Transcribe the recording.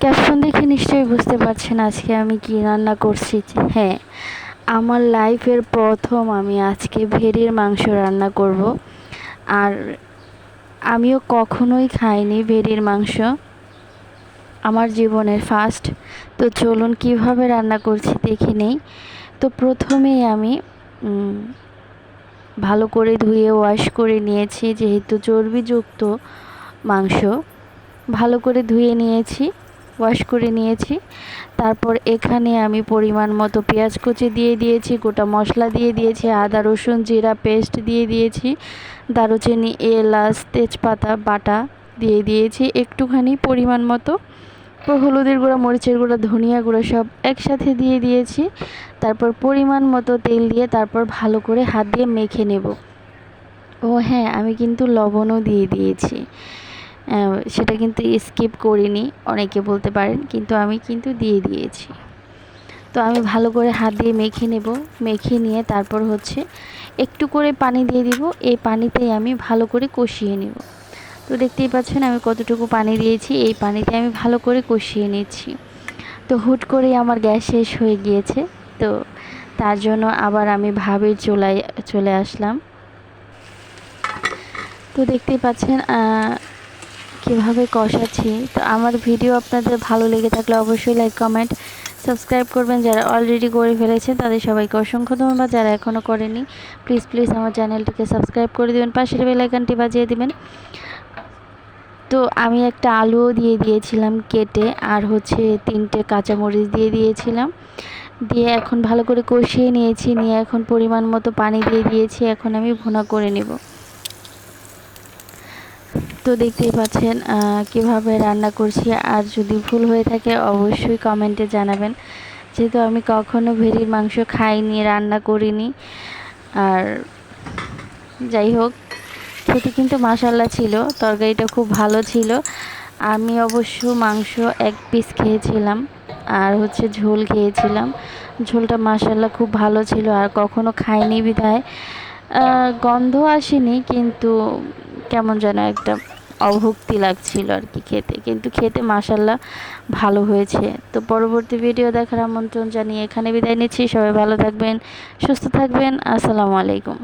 Caption দেখে নিশ্চয়ই বুঝতে পারছেন আজকে আমি কি রান্না করছি। হ্যাঁ আমার লাইফের প্রথম আমি আজকে ভেড়ির মাংস রান্না করব। আর আমিও কখনোই খাইনি ভেড়ির মাংস। আমার জীবনের ফার্স্ট তো চলুন কীভাবে রান্না করছি দেখে নেই। তো প্রথমেই আমি ভালো করে ধুয়ে ওয়াশ করে নিয়েছি যেহেতু চর্বিযুক্ত মাংস। ভালো করে ধুয়ে নিয়েছি। ওয়াশ করে নিয়েছি। তারপর এখানে আমি পরিমাণ মতো পেঁয়াজ কুচি দিয়ে দিয়েছি, গোটা মশলা দিয়ে দিয়েছি, আদা, রসুন, জিরা, পেস্ট দিয়ে দিয়েছি, দারুচিনি, এলাচ, তেজপাতা, বাটা দিয়ে দিয়েছি। একটুখানি পরিমাণ মতো হলুদের গুঁড়া, মরিচের গুঁড়া, ধনিয়া গুঁড়া সব একসাথে দিয়ে দিয়েছি। তারপর পরিমাণ মতো তেল দিয়ে তারপর ভালো করে হাত দিয়ে মেখে নেব। ও হ্যাঁ আমি কিন্তু লবণও দিয়ে দিয়েছি। সেটা কিন্তু স্কিপ করিনি। অনেকে বলতে পারেন, কিন্তু আমি কিন্তু দিয়ে দিয়েছি। তো আমি ভালো করে হাত দিয়ে মেখে নেব। মেখে নিয়ে তারপর হচ্ছে একটু করে পানি দিয়ে দিব। এই পানিতেই আমি ভালো করে কষিয়ে নেব। তো দেখতেই পাচ্ছেন আমি কতটুকু পানি দিয়েছি। এই পানিতে আমি ভালো করে কষিয়ে নিচ্ছি তো হুট করে আমার গ্যাস শেষ হয়ে গিয়েছে। তো তার জন্য আবার আমি ভাবির চুলায় চলে আসলাম। তো দেখতেই পাচ্ছেন কীভাবে কষাচ্ছি? তো আমার ভিডিও আপনাদের ভালো লেগে থাকলে অবশ্যই লাইক কমেন্ট সাবস্ক্রাইব করবেন। যারা অলরেডি করে ফেলেছে তাদের সবাইকে অসংখ্য ধন্যবাদ। যারা এখনও করেনি প্লিজ প্লিজ আমার চ্যানেলটিকে সাবস্ক্রাইব করে দেবেন। পাশের বেলাইকানটি বাজিয়ে দেবেন। তো আমি একটা আলুও দিয়ে দিয়েছিলাম কেটে, আর হচ্ছে তিনটে কাঁচামরিচ দিয়ে দিয়েছিলাম। দিয়ে এখন ভালো করে কষিয়ে নিয়েছি। নিয়ে এখন পরিমাণ মতো পানি দিয়ে দিয়েছি। এখন আমি ভুনা করে নেব। তো দেখতেই পাচ্ছেন কীভাবে রান্না করছি। আর যদি ভুল হয়ে থাকে, অবশ্যই কমেন্টে জানাবেন। যেহেতু আমি কখনো ভেড়ির মাংস খাইনি, রান্না করিনি। আর যাই হোক, খেতে কিন্তু মাসাল্লা ছিল, তরকারিটা খুব ভালো ছিল। আমি অবশ্য মাংস এক পিস খেয়েছিলাম, আর হচ্ছে ঝোল খেয়েছিলাম। ঝোলটা মাসাল্লা খুব ভালো ছিল, আর কখনো খাইনি বিধায়। গন্ধ আসেনি, কিন্তু কেমন যেন একটা অভুক্তি লাগছিল আর কি খেতে। কিন্তু খেতে মাসাল্লাহ ভালো হয়েছে। তো পরবর্তী ভিডিও দেখার আমন্ত্রণ জানিয়ে এখানে বিদায় নিচ্ছি। সবাই ভালো থাকবেন, সুস্থ থাকবেন। আসসালামু আলাইকুম।